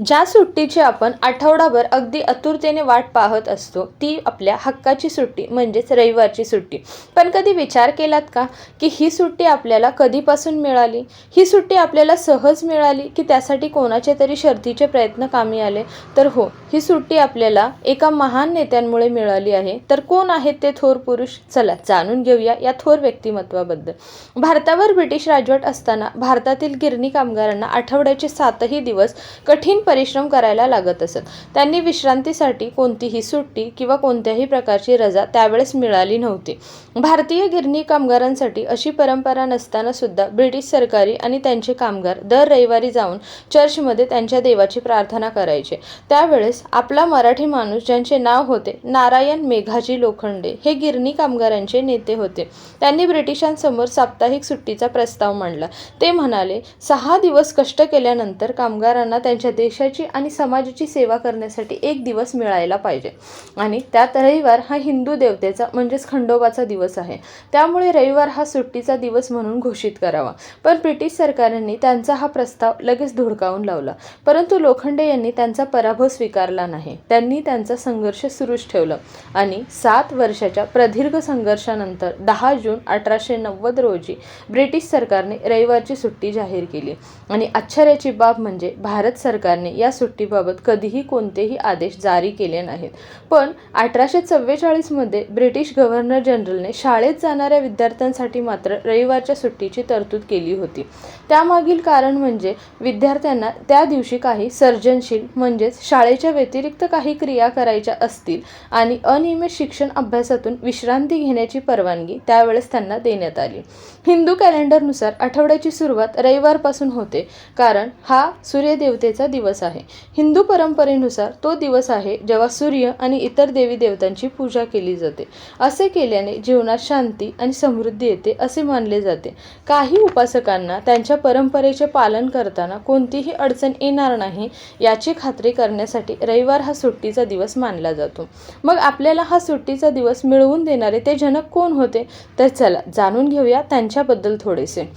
ज्या सुट्टीची आपण आठवडाभर अगदी आतुरतेने वाट पाहत असतो ती आपल्या हक्काची सुट्टी म्हणजेच रविवारची सुट्टी. पण कधी विचार केलात का की ही सुट्टी आपल्याला कधीपासून मिळाली? ही सुट्टी आपल्याला सहज मिळाली की त्यासाठी कोणाचे तरी शर्थीचे प्रयत्न कामी आले? तर हो ही सुट्टी आपल्याला एका महान नेत्यांमुळे मिळाली आहे. तर कोण आहेत ते थोर पुरुष? चला जाणून घेऊया या थोर व्यक्तिमत्वाबद्दल. भारतावर ब्रिटिश राजवट असताना भारतातील गिरणी कामगारांना आठवड्याचे सातही दिवस कठीण परिश्रम करायला लागत असत. त्यांनी विश्रांतीसाठी कोणतीही सुट्टी किंवा कोणत्याही प्रकारची रजा त्यावेळेस मिळाली नव्हती. भारतीय गिरणी कामगारांसाठी अशी परंपरा नसताना सुद्धा ब्रिटिश सरकारी आणि त्यांचे कामगार दर रविवारी जाऊन चर्चमध्ये त्यांच्या देवाची प्रार्थना करायचे. त्यावेळेस आपला मराठी माणूस ज्यांचे नाव होते नारायण मेघाजी लोखंडे हे गिरणी कामगारांचे नेते होते. त्यांनी ब्रिटिशांसमोर साप्ताहिक सुट्टीचा प्रस्ताव मांडला. ते म्हणाले सहा दिवस कष्ट केल्यानंतर कामगारांना त्यांच्या देश देशाची आणि समाजाची सेवा करण्यासाठी एक दिवस मिळायला पाहिजे. आणि त्यात रविवार हा हिंदू देवतेचा म्हणजेच खंडोबाचा दिवस आहे. त्यामुळे रविवार हा सुट्टीचा दिवस म्हणून घोषित करावा. पण ब्रिटिश सरकारने त्यांचा हा प्रस्ताव लगेच धुडकावून लावला. परंतु लोखंडे यांनी त्यांचा पराभव स्वीकारला नाही. त्यांनी त्यांचा संघर्ष सुरूच ठेवला. आणि सात वर्षाच्या प्रदीर्घ संघर्षानंतर दहा जून अठराशे नव्वद रोजी ब्रिटिश सरकारने रविवारची सुट्टी जाहीर केली. आणि आश्चर्याची बाब म्हणजे भारत सरकारने या सुट्टीबाबत कधीही कोणतेही आदेश जारी केले नाहीत. पण अठराशे चव्वेचाळीसमध्ये ब्रिटिश गव्हर्नर जनरलने शाळेत जाणाऱ्या विद्यार्थ्यांसाठी मात्र रविवारच्या सुट्टीची तरतूद केली होती. त्यामागील कारण म्हणजे विद्यार्थ्यांना त्या दिवशी काही सर्जनशील म्हणजेच शाळेच्या व्यतिरिक्त काही क्रिया करायच्या असतील आणि अनियमित शिक्षण अभ्यासातून विश्रांती घेण्याची परवानगी त्यावेळेस त्यांना देण्यात आली. हिंदू कॅलेंडरनुसार आठवड्याची सुरुवात रविवारपासून होते कारण हा सूर्यदेवतेचा दिवस आहे. हिंदू परंपरेनुसार तो दिवस आहे जेव्हा सूर्य आणि इतर देवी देवतांची पूजा केली जाते. असे केल्याने जीवनात शांती आणि समृद्धी येते असे मानले जाते. काही उपासकांना त्यांच्या परंपरेचे पालन करताना कोणतीही अडचण येणार नाही याची खात्री करण्यासाठी रविवार हा सुट्टीचा दिवस मानला जातो. मग आपल्याला हा सुट्टीचा दिवस मिळवून देणारे ते जनक कोण होते? तर चला जाणून घेऊया त्यांच्याबद्दल थोडेसे.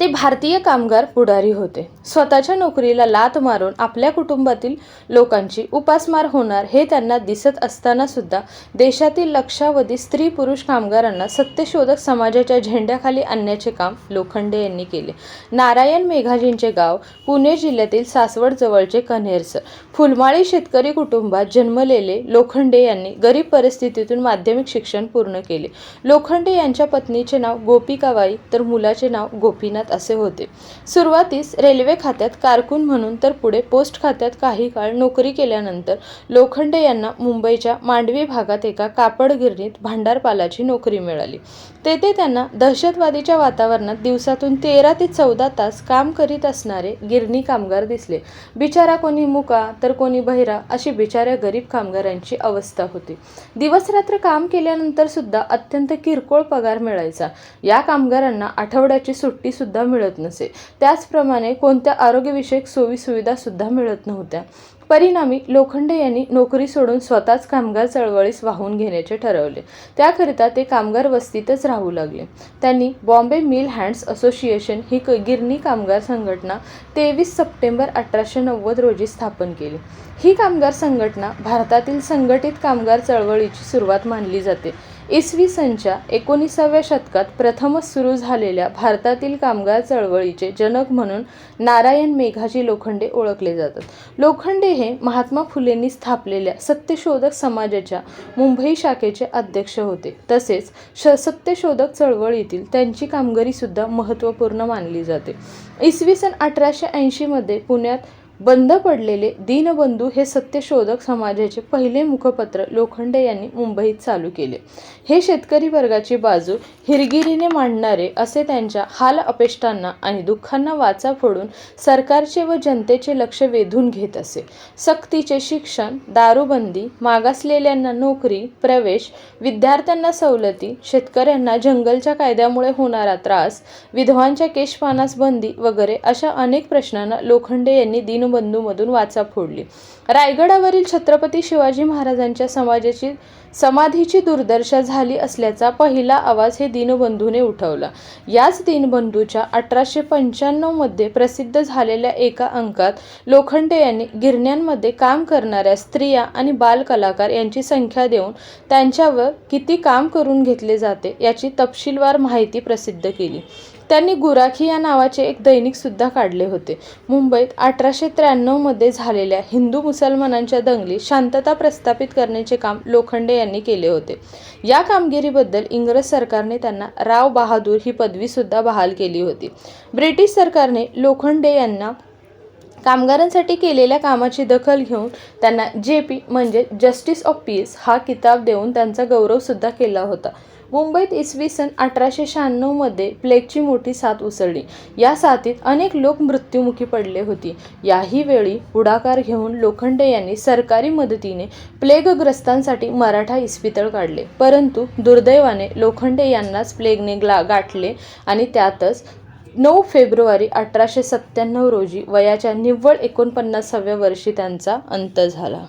ते भारतीय कामगार पुढारी होते. स्वतःच्या नोकरीला लात मारून आपल्या कुटुंबातील लोकांची उपासमार होणार हे त्यांना दिसत असताना सुद्धा देशातील लक्षावधी स्त्री पुरुष कामगारांना सत्यशोधक समाजाच्या झेंड्याखाली आणण्याचे काम लोखंडे यांनी केले. नारायण मेघाजींचे गाव पुणे जिल्ह्यातील सासवड जवळचे कन्हेरसर फुलमाळी शेतकरी कुटुंबात जन्मलेले लोखंडे यांनी गरीब परिस्थितीतून माध्यमिक शिक्षण पूर्ण केले. लोखंडे यांच्या पत्नीचे नाव गोपिकाबाई तर मुलाचे नाव गोपीनाथ असे होते. सुरुवातीस रेल्वे खात्यात कारकून म्हणून तर पुढे पोस्ट खात्यात काही काळ नोकरी केल्यानंतर लोखंडे यांना मुंबईच्या मांडवी भागात एका कापड गिरणीत भांडारपालाची नोकरी मिळाली. तेथे त्यांना दहशतवादीच्या वातावरणात दिवसातून तेरा ते चौदा तास काम करीत असणारे गिरणी कामगार दिसले. बिचारा कोणी मुका तर कोणी बहिरा अशी बिचाऱ्या गरीब कामगारांची अवस्था होती. दिवसरात्र काम केल्यानंतर सुद्धा अत्यंत किरकोळ पगार मिळायचा. या कामगारांना आठवड्याची सुट्टी सुद्धा मिळत नसे. त्याचप्रमाणे कोणत्या आरोग्यविषयक सोयीसुविधा सुद्धा मिळत नव्हत्या. परिणामी लोखंडे यांनी नोकरी सोडून स्वतःच कामगार चळवळीस वाहून घेण्याचे ठरवले. त्याकरिता ते कामगार वस्तीतच राहू लागले. त्यांनी बॉम्बे मिल हँड्स असोसिएशन ही गिरणी कामगार संघटना तेवीस सप्टेंबर अठराशे नव्वद रोजी स्थापन केली. ही कामगार संघटना भारतातील संघटित कामगार चळवळीची सुरुवात मानली जाते. इसवी सनच्या एकोणीसाव्या शतकात प्रथमच सुरू झालेल्या भारतातील कामगार चळवळीचे जनक म्हणून नारायण मेघाजी लोखंडे ओळखले जातात. लोखंडे हे महात्मा फुलेंनी स्थापलेल्या सत्यशोधक समाजाच्या मुंबई शाखेचे अध्यक्ष होते. तसेच श सत्यशोधक चळवळीतील त्यांची कामगिरीसुद्धा महत्त्वपूर्ण मानली जाते. इसवी सन अठराशे ऐंशीमध्ये पुण्यात बंद पडलेले दीनबंधू हे सत्यशोधक समाजाचे पहिले मुखपत्र लोखंडे यांनी मुंबईत चालू केले. हे शेतकरी वर्गाची बाजू हिरगिरीने मांडणारे असे त्यांच्या हाल अपेष्टांना आणि दुःखांना वाचा फोडून सरकारचे व जनतेचे लक्ष वेधून घेत असे. सक्तीचे शिक्षण दारूबंदी मागासलेल्यांना नोकरी प्रवेश विद्यार्थ्यांना सवलती शेतकऱ्यांना जंगलच्या कायद्यामुळे होणारा त्रास विधवांच्या केशपानास बंदी वगैरे अशा अनेक प्रश्नांना लोखंडे यांनी दिन बंधूमधून वाचा फोडली. रायगडावरील छत्रपती शिवाजी महाराजांच्या समाजाची समाधीची दुर्दशा झाली असल्याचा पहिला आवाज हे दीनबंधूने उठवला. याच दीनबंधूच्या अठराशे पंच्याण्णवमध्ये प्रसिद्ध झालेल्या एका अंकात लोखंडे यांनी गिरण्यांमध्ये काम करणाऱ्या स्त्रिया आणि बालकलाकार यांची संख्या देऊन त्यांच्यावर किती काम करून घेतले जाते याची तपशीलवार माहिती प्रसिद्ध केली. त्यांनी गुराखी या नावाचे एक दैनिक सुद्धा काढले होते. मुंबईत अठराशे त्र्याण्णवमध्ये झालेल्या हिंदू मुसलमानांच्या दंगली शांतता प्रस्थापित करण्याचे काम लोखंडे यांनी केले होते. या कामगिरीबद्दल इंग्रज सरकारने त्यांना राव बहादूर ही पदवीसुद्धा बहाल केली होती. ब्रिटिश सरकारने लोखंडे यांना कामगारांसाठी केलेल्या कामाची दखल घेऊन त्यांना जे पी म्हणजे जस्टिस ऑफ पीस हा किताब देऊन त्यांचा गौरवसुद्धा केला होता. मुंबईत इसवी सन अठराशे शहाण्णवमध्ये प्लेगची मोठी साथ उसळली. या साथीत अनेक लोक मृत्युमुखी पडले होते. याही वेळी पुढाकार घेऊन लोखंडे यांनी सरकारी मदतीने प्लेगग्रस्तांसाठी मराठा इस्पितळ काढले. परंतु दुर्दैवाने लोखंडे यांनाच प्लेगने ग्ला गाठले आणि त्यातच नऊ फेब्रुवारी अठराशे सत्त्याण्णव रोजी वयाच्या निव्वळ एकोणपन्नासाव्या वर्षी त्यांचा अंत झाला.